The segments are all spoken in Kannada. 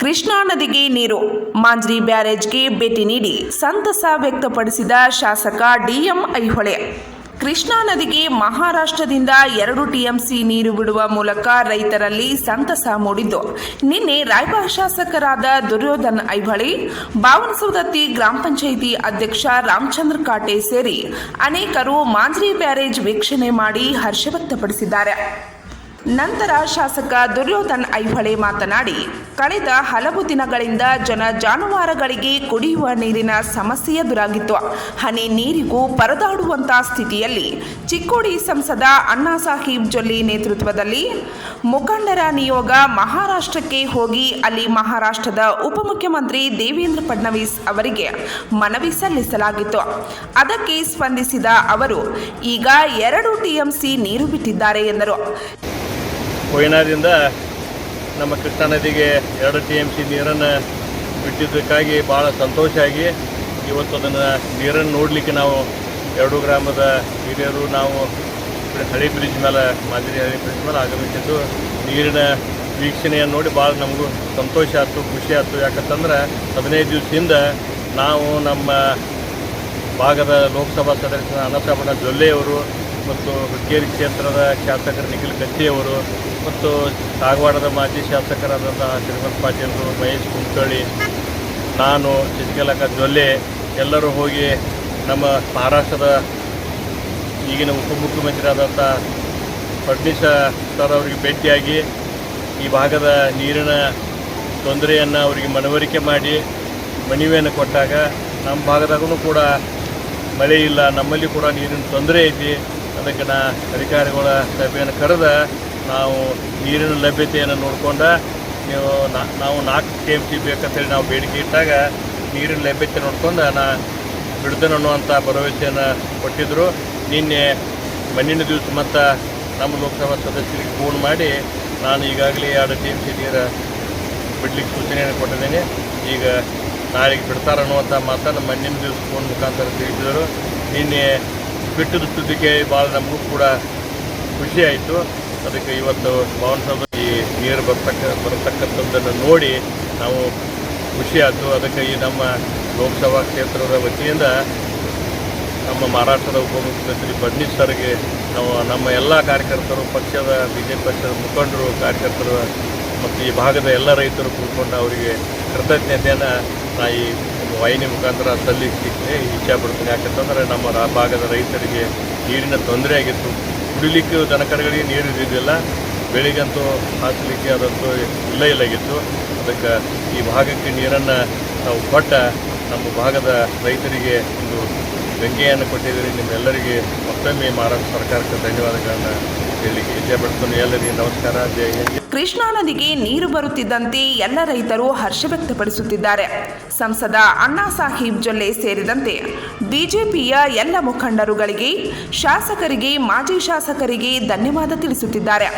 Krishna ನದಿಗೆ ನೀರು. ಮಾಂಜ್ರಿ ಬ್ಯಾರೇಜ್ಗೆ ಭೇಟಿ ನೀಡಿ ಸಂತಸ ವ್ಯಕ್ತಪಡಿಸಿದ ಶಾಸಕ ಡಿಎಂ ಐಹೊಳೆ. ಕೃಷ್ಣಾ ನದಿಗೆ ಮಹಾರಾಷ್ಟ್ರದಿಂದ ಎರಡು ಟಿಎಂಸಿ ನೀರು ಬಿಡುವ ಮೂಲಕ ರೈತರಲ್ಲಿ ಸಂತಸ ಮೂಡಿದ್ದು. ನಿನ್ನೆ ರಾಯಭಾಗ ಶಾಸಕರಾದ ದುರ್ಯೋಧನ್ ಐಹೊಳೆ ಬಾವನಸೌದತ್ತಿ ಗ್ರಾಮ ಪಂಚಾಯಿತಿ ಅಧ್ಯಕ್ಷ ರಾಮಚಂದ್ರ ಕಾಟೆ ಸೇರಿ ಅನೇಕರು ಮಾಂಜ್ರಿ ಬ್ಯಾರೇಜ್ ವೀಕ್ಷಣೆ ಮಾಡಿ ಹರ್ಷ ವ್ಯಕ್ತಪಡಿಸಿದ್ದಾರೆ. ನಂತರ ಶಾಸಕ ದುರ್ಯೋಧನ್ ಐಹೊಳೆ ಮಾತನಾಡಿ, ಕಳೆದ ಹಲವು ದಿನಗಳಿಂದ ಜನ ಜಾನುವಾರುಗಳಿಗೆ ಕುಡಿಯುವ ನೀರಿನ ಸಮಸ್ಯೆ ಎದುರಾಗಿತ್ತು. ಹನಿ ನೀರಿಗೂ ಪರದಾಡುವಂತಹ ಸ್ಥಿತಿಯಲ್ಲಿ ಚಿಕ್ಕೋಡಿ ಸಂಸದ ಅಣ್ಣಾ ಸಾಹೀಬ್ ಜೊಲ್ಲಿ ನೇತೃತ್ವದಲ್ಲಿ ಮುಖಂಡರ ನಿಯೋಗ ಮಹಾರಾಷ್ಟ್ರಕ್ಕೆ ಹೋಗಿ, ಅಲ್ಲಿ ಮಹಾರಾಷ್ಟ್ರದ ಉಪಮುಖ್ಯಮಂತ್ರಿ ದೇವೇಂದ್ರ ಫಡ್ನವೀಸ್ ಅವರಿಗೆ ಮನವಿ ಸಲ್ಲಿಸಲಾಗಿತ್ತು. ಅದಕ್ಕೆ ಸ್ಪಂದಿಸಿದ ಅವರು, ಈಗ ಎರಡು ಟಿಎಂಸಿ ನೀರು ಬಿಟ್ಟಿದ್ದಾರೆ ಎಂದರು. ಕೊಯ್ನಾದಿಂದ ನಮ್ಮ ಕೃಷ್ಣಾ ನದಿಗೆ ಎರಡು ಟಿ ಎಂ ಸಿ ನೀರನ್ನು ಬಿಟ್ಟಿದ್ದಕ್ಕಾಗಿ ಭಾಳ ಸಂತೋಷ ಆಗಿ ಇವತ್ತು ಅದನ್ನು ನೀರನ್ನು ನೋಡಲಿಕ್ಕೆ ನಾವು ಎರಡು ಗ್ರಾಮದ ಹಿರಿಯರು ನಾವು ಹಳಿ ಬ್ರಿಡ್ಜ್ ಮೇಲೆ, ಮಾದರಿ ಹಳಿ ಬ್ರಿಡ್ಜ್ ಮೇಲೆ ಆಗಮಿಸಿದ್ದು. ನೀರಿನ ವೀಕ್ಷಣೆಯನ್ನು ನೋಡಿ ಭಾಳ ನಮಗೂ ಸಂತೋಷ ಆಯ್ತು, ಖುಷಿ ಆಯ್ತು. ಯಾಕಂತಂದ್ರೆ ಹದಿನೈದು ದಿವಸದಿಂದ ನಾವು ನಮ್ಮ ಭಾಗದ ಲೋಕಸಭಾ ಸದಸ್ಯ ಅನಸಾಬಣ್ಣ ಜೊಲ್ಲೆಯವರು ಮತ್ತು ಹುಕ್ಕೇರಿ ಕ್ಷೇತ್ರದ ಶಾಸಕರು ನಿಖಿಲ್ ಕತ್ತಿಯವರು ಮತ್ತು ಕಾಗವಾಡದ ಮಾಜಿ ಶಾಸಕರಾದಂತಹ ಶ್ರೀಮಂತ್ ಪಾಟೀಲರು ಮಹೇಶ್ ಕುಂಕಳ್ಳಿ ನಾನು ಶಶಿಕಲಕ ಜೊಲ್ಲೆ, ಎಲ್ಲರೂ ಹೋಗಿ ನಮ್ಮ ಮಹಾರಾಷ್ಟ್ರದ ಈಗಿನ ಉಪಮುಖ್ಯಮಂತ್ರಿ ಆದಂಥ ಫಡ್ನೀಸ್ ಸರ್ ಅವರಿಗೆ ಭೇಟಿಯಾಗಿ ಈ ಭಾಗದ ನೀರಿನ ತೊಂದರೆಯನ್ನು ಅವರಿಗೆ ಮನವರಿಕೆ ಮಾಡಿ ಮನವಿಯನ್ನು ಕೊಟ್ಟಾಗ ನಮ್ಮ ಭಾಗದಾಗೂ ಕೂಡ ಮಳೆ ಇಲ್ಲ, ನಮ್ಮಲ್ಲಿ ಕೂಡ ನೀರಿನ ತೊಂದರೆ ಐತಿ. ಅದಕ್ಕೆ ನಾ ಅಧಿಕಾರಿಗಳ ಸಭೆಯನ್ನು ಕರೆದ ನಾವು ನೀರಿನ ಲಭ್ಯತೆಯನ್ನು ನೋಡ್ಕೊಂಡ ನೀವು ನಾವು ನಾಲ್ಕು ಕೆ ಎಂ ಸಿ ಬೇಕಂತೇಳಿ ನಾವು ಬೇಡಿಕೆ ಇಟ್ಟಾಗ ನೀರಿನ ಲಭ್ಯತೆ ನೋಡ್ಕೊಂಡು ನಾ ಬಿಡ್ತೇನೆ ಅನ್ನುವಂಥ ಭರವಸೆಯನ್ನು ಕೊಟ್ಟಿದ್ದರು ನಿನ್ನೆ ಮಣ್ಣಿನ ದಿವಸ ಮತ್ತು ನಮ್ಮ ಲೋಕಸಭಾ ಸದಸ್ಯರಿಗೆ ಫೋನ್ ಮಾಡಿ ನಾನು ಈಗಾಗಲೇ ಎರಡು ಟಿ ಎಂ ಸಿ ನೀರು ಬಿಡ್ಲಿಕ್ಕೆ ಸೂಚನೆಯನ್ನು ಕೊಟ್ಟಿದ್ದೇನೆ. ಈಗ ನಾಳೆಗೆ ಬಿಡ್ತಾರೆ ಅನ್ನುವಂಥ ಮಾತನ್ನು ಮಣ್ಣಿನ ದಿವಸ ಫೋನ್ ಮುಖಾಂತರ ತಿಳಿಸಿದರು. ನಿನ್ನೆ ಬಿಟ್ಟದ ಸುದ್ದಿಗೆ ಭಾಳ ನಮಗೂ ಕೂಡ ಖುಷಿ ಆಯಿತು. ಅದಕ್ಕೆ ಇವತ್ತು ಈ ನೀರು ಬರ್ತಕ್ಕ, ಬರತಕ್ಕಂಥದ್ದನ್ನು ನೋಡಿ ನಾವು ಖುಷಿ ಆಯಿತು. ಅದಕ್ಕೆ ಈ ನಮ್ಮ ಲೋಕಸಭಾ ಕ್ಷೇತ್ರದ ವತಿಯಿಂದ ನಮ್ಮ ಮಹಾರಾಷ್ಟ್ರದ ಉಪಮುಖ್ಯಮಂತ್ರಿ ಫಡ್ನೀಸ್ ಸರ್ಗೆ ನಾವು ನಮ್ಮ ಎಲ್ಲ ಕಾರ್ಯಕರ್ತರು, ಪಕ್ಷದ ಬಿ ಜೆ ಪಕ್ಷದ ಮುಖಂಡರು, ಕಾರ್ಯಕರ್ತರು ಮತ್ತು ಈ ಭಾಗದ ಎಲ್ಲ ರೈತರು ಕೂತ್ಕೊಂಡು ಅವರಿಗೆ ಕೃತಜ್ಞತೆಯನ್ನು ನಾ ಈ ವಾಹಿನಿ ಮುಖಾಂತರ ಸಲ್ಲಿಸಲಿಕ್ಕೆ ಇಚ್ಛಾಪಡ್ತೀನಿ ಯಾಕಂತಂದರೆ ನಮ್ಮ ಭಾಗದ ರೈತರಿಗೆ ನೀರಿನ ತೊಂದರೆ ಆಗಿತ್ತು. ಕುಡಿಲಿಕ್ಕೆ ದನಕರುಗಳಿಗೆ ನೀರು ಇದ್ದಿದ್ದಿಲ್ಲ. ಬೆಳಿಗ್ಗಂತೂ ಹಾಸಲಿಕ್ಕೆ ಅದಂತೂ ಇಲ್ಲ ಇಲ್ಲಾಗಿತ್ತು. ಅದಕ್ಕೆ ಈ ಭಾಗಕ್ಕೆ ನೀರನ್ನು ನಾವು ಕೊಟ್ಟ ನಮ್ಮ ಭಾಗದ ರೈತರಿಗೆ ಒಂದು ಗಂಗೆಯನ್ನು ಕೊಟ್ಟಿದ್ದೀರಿ. ನಿಮ್ಮೆಲ್ಲರಿಗೆ ಮತ್ತೊಮ್ಮೆ ಮಹಾರಾಷ್ಟ್ರ ಸರ್ಕಾರಕ್ಕೆ ಧನ್ಯವಾದಗಳನ್ನು ಹೇಳಲಿಕ್ಕೆ ಇಚ್ಛೆಪಡ್ತೀನಿ ಎಲ್ಲರಿಗೆ ನಮಸ್ಕಾರ ಜೈ ಹಿಂದ್. ಕೃಷ್ಣಾ ನದಿಗೆ ನೀರು ಬರುತ್ತಿದ್ದಂತೆ ಎಲ್ಲ ರೈತರು ಹರ್ಷ ವ್ಯಕ್ತಪಡಿಸುತ್ತಿದ್ದಾರೆ. ಸಂಸದ ಅಣ್ಣಾ ಸಾಹೀಬ್ ಜೊಲ್ಲೆ ಸೇರಿದಂತೆ ಬಿಜೆಪಿಯ ಎಲ್ಲ ಮುಖಂಡರುಗಳಿಗೆ ಶಾಸಕರಿಗೆ ಮಾಜಿ ಶಾಸಕರಿಗೆ ಧನ್ಯವಾದ ತಿಳಿಸುತ್ತಿದ್ದಾರೆ.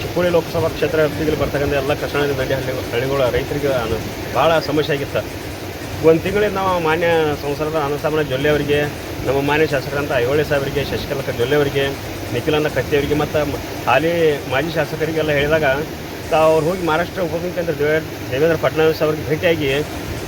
ಚಿಕ್ಕೋಡಿ ಲೋಕಸಭಾ ಕ್ಷೇತ್ರ ವ್ಯಾಪ್ತಿಯಲ್ಲಿ ಬರ್ತಕ್ಕಂಥ ಎಲ್ಲ ಕೃಷ್ಣ ನದಿ ದಂಡೆ ಹಳ್ಳಿ ಹಳ್ಳಿಗಳ ರೈತರಿಗೆ ಅನು- ಭಾಳ ಸಮಸ್ಯೆ ಆಗಿತ್ತು. ಒಂದು ತಿಂಗಳಿಂದ ನಾವು ಮಾನ್ಯ ಸಂಸದ ಅನಸಾಮನ ಜೊಲ್ಲೆ ಅವರಿಗೆ ನಮ್ಮ ಮಾನ್ಯ ಶಾಸಕರಂತ ಐಹೊಳೆ ಸಾಹೇಬರಿಗೆ, ಶಶಿಕಲಕ ಜೊಲ್ಲೆ ಅವರಿಗೆ ನಿಖಿಲಂದ ಕತ್ತಿ ಅವರಿಗೆ ಮತ್ತು ಹಾಲಿ ಮಾಜಿ ಶಾಸಕರಿಗೆಲ್ಲ ಹೇಳಿದಾಗ ತಾವು ಅವ್ರು ಹೋಗಿ ಮಹಾರಾಷ್ಟ್ರ ಉಪಮುಖ್ಯಮಂತ್ರಿ ದೇವೇ, ದೇವೇಂದ್ರ ಫಡ್ನವೀಸ್ ಅವ್ರಿಗೆ ಭೇಟಿಯಾಗಿ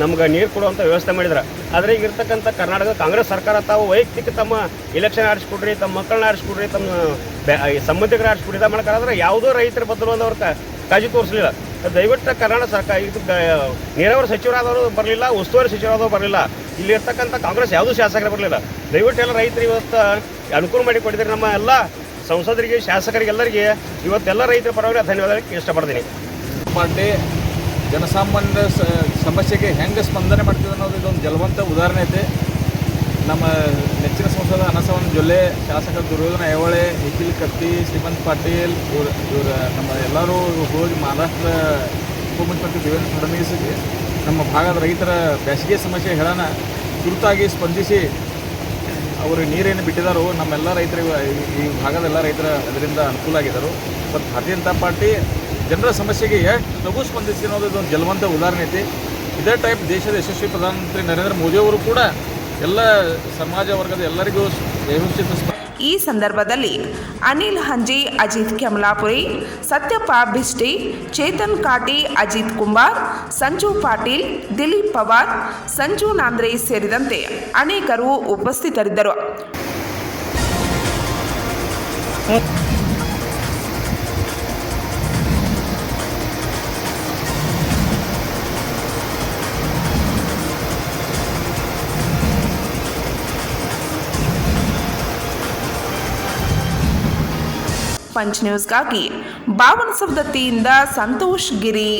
ನಮ್ಗೆ ನೀರು ಕೊಡುವಂಥ ವ್ಯವಸ್ಥೆ ಮಾಡಿದ್ರು. ಆದರೆ ಈಗ ಇರ್ತಕ್ಕಂಥ ಕರ್ನಾಟಕ ಕಾಂಗ್ರೆಸ್ ಸರ್ಕಾರ ತಾವು ವೈಯಕ್ತಿಕ ತಮ್ಮ ಇಲೆಕ್ಷನ್ ಆಡಿಸ್ಕೊಡ್ರಿ ತಮ್ಮ ಮಕ್ಕಳನ್ನ ಆಡಿಸ್ಕೊಡ್ರಿ ತಮ್ಮ ಸಂಬಂಧಿಕರ ಆಡಿಸ್ಕೊಡ್ರಿ ಇದು ಮಾಡ್ಬೇಕಾದ್ರೆ ಯಾವುದೋ ರೈತರ ಬದಲು ಅವ್ರ ಕಾಳಜಿ ತೋರಿಸಲಿಲ್ಲ. ದಯವಿಟ್ಟು ಕನ್ನಡ ಸರ್ಕಾರ ಇದು ನೀರಾವರಿ ಸಚಿವರಾದವರು ಬರಲಿಲ್ಲ, ಉಸ್ತುವಾರಿ ಸಚಿವರಾದವರು ಬರಲಿಲ್ಲ. ಇಲ್ಲಿರ್ತಕ್ಕಂಥ ಕಾಂಗ್ರೆಸ್ ಯಾವುದೂ ಶಾಸಕರು ಬರಲಿಲ್ಲ. ದಯವಿಟ್ಟು ಎಲ್ಲ ರೈತರು ಇವತ್ತು ಅನುಕೂಲ ಮಾಡಿ ಕೊಟ್ಟಿದ್ದಾರೆ ನಮ್ಮ ಎಲ್ಲ ಸಂಸದರಿಗೆ ಶಾಸಕರಿಗೆಲ್ಲರಿಗೆ ಇವತ್ತೆಲ್ಲ ರೈತರ ಪರವಾಗಿ ಧನ್ಯವಾದ ಹೇಳಕ್ಕೆ ಇಷ್ಟಪಡ್ತೀನಿ. ಪಾರ್ಟಿ ಜನಸಾಮಾನ್ಯರ ಸಮಸ್ಯೆಗೆ ಹೆಂಗೆ ಸ್ಪಂದನೆ ಮಾಡ್ತಿದೆ ಅನ್ನೋದು ಇದೊಂದು ಜಲವಂತ ಉದಾಹರಣೆ ಐತೆ ನಮ್ಮ ನೆಚ್ಚಿನ ಸಂಸದ ಅನಸವನ್ ಜೊಲ್ಲೆ, ಶಾಸಕ ದುರ್ಯೋಧನ ಐಹೊಳೆ, ನಿಖಿಲ್ ಕತ್ತಿ, ಶ್ರೀಮಂತ್ ಪಾಟೀಲ್, ಇವ್ರು ನಮ್ಮ ಎಲ್ಲರೂ ಹೋಗಿ ಮಹಾರಾಷ್ಟ್ರ ಉಪಮುಖ್ಯಮಂತ್ರಿ ದೇವೇಂದ್ರ ಫಡ್ನವೀಸ್ಗೆ ನಮ್ಮ ಭಾಗದ ರೈತರ ಬೇಸಿಗೆ ಸಮಸ್ಯೆ ಹೇಳೋಣ ತುರ್ತಾಗಿ ಸ್ಪಂದಿಸಿ ಅವರು ನೀರೇನು ಬಿಟ್ಟಿದ್ದಾರೋ ನಮ್ಮೆಲ್ಲ ರೈತರಿಗೆ ಈ- ಭಾಗದ ಎಲ್ಲ ರೈತರ ಅದರಿಂದ ಅನುಕೂಲ ಆಗಿದ್ದರು ಬಟ್ ಭಾರತೀಯ ಜನತಾ ಪಾರ್ಟಿ ಜನರ ಸಮಸ್ಯೆಗೆ ಎಷ್ಟು ಲಘು ಸ್ಪಂದಿಸಿ ಅನ್ನೋದು ಇದೊಂದು ಜಲವಂತ ಉದಾಹರಣೆ ಐತಿ. ಇದೇ ಟೈಪ್ ದೇಶದ ಯಶಸ್ವಿ ಪ್ರಧಾನಮಂತ್ರಿ ನರೇಂದ್ರ ಮೋದಿಯವರು ಕೂಡ ಎಲ್ಲ ಸಮಾಜ ವರ್ಗದ ಎಲ್ಲರಿಗೂ ಈ ಸಂದರ್ಭದಲ್ಲಿ ಅನಿಲ್ ಹಂಜಿ, ಅಜಿತ್ ಕೆಮಲಾಪುರಿ, ಸತ್ಯಪ್ಪ ಬಿಸ್ಟಿ, ಚೇತನ್ ಕಾಟಿ, ಅಜಿತ್ ಕುಂಬಾರ್, ಸಂಜು ಪಾಟೀಲ್, ದಿಲೀಪ್ ಪವಾರ್, ಸಂಜು ನಾಂದ್ರೆ ಸೇರಿದಂತೆ ಅನೇಕರು ಉಪಸ್ಥಿತರಿದ್ದರು. ಪಂಚ್ ನ್ಯೂಸ್ಗಾಗಿ ಬಾವನಸವದತ್ತಿಯಿಂದ ಸಂತೋಷ್ ಗಿರಿ.